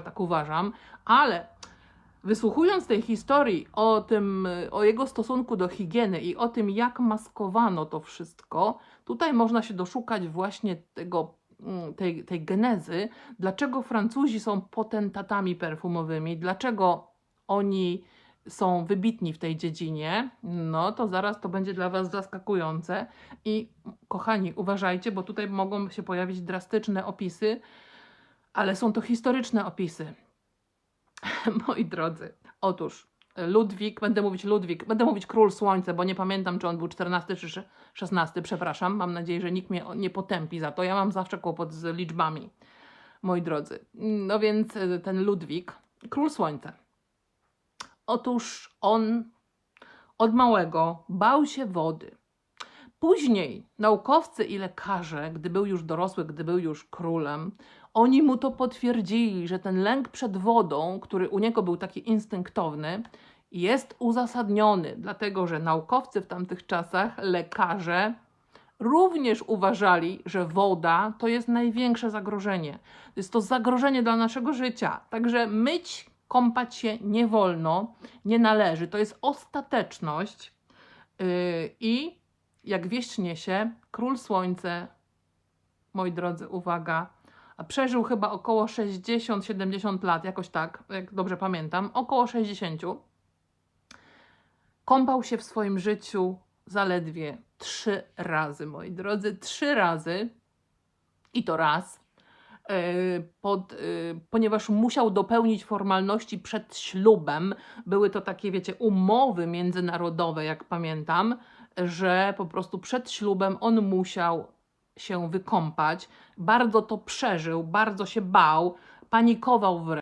tak uważam, ale wysłuchując tej historii o tym, o jego stosunku do higieny i o tym, jak maskowano to wszystko, tutaj można się doszukać właśnie tego, mm, tej, tej genezy, dlaczego Francuzi są potentatami perfumowymi, dlaczego oni są wybitni w tej dziedzinie, no to zaraz to będzie dla Was zaskakujące. I kochani, uważajcie, bo tutaj mogą się pojawić drastyczne opisy, ale są to historyczne opisy. Moi drodzy, otóż Ludwik, będę mówić Ludwik, będę mówić Król Słońce, bo nie pamiętam, czy on był 14 czy sze- 16, przepraszam. Mam nadzieję, że nikt mnie nie potępi za to. Ja mam zawsze kłopot z liczbami, moi drodzy. No więc y, ten Ludwik, Król Słońce. Otóż on od małego bał się wody. Później naukowcy i lekarze, gdy był już dorosły, gdy był już królem, oni mu to potwierdzili, że ten lęk przed wodą, który u niego był taki instynktowny, jest uzasadniony, dlatego że naukowcy w tamtych czasach, lekarze, również uważali, że woda to jest największe zagrożenie. Jest to zagrożenie dla naszego życia. Także myć, kąpać się nie wolno, nie należy. To jest ostateczność. Yy, I jak wieść niesie, król słońce, moi drodzy, uwaga, przeżył chyba około 60-70 lat, jakoś tak, jak dobrze pamiętam, około 60. Kąpał się w swoim życiu zaledwie trzy razy, moi drodzy, trzy razy i to raz, e, pod, e, ponieważ musiał dopełnić formalności przed ślubem. Były to takie, wiecie, umowy międzynarodowe, jak pamiętam, że po prostu przed ślubem on musiał się wykąpać. Bardzo to przeżył, bardzo się bał, panikował wręcz.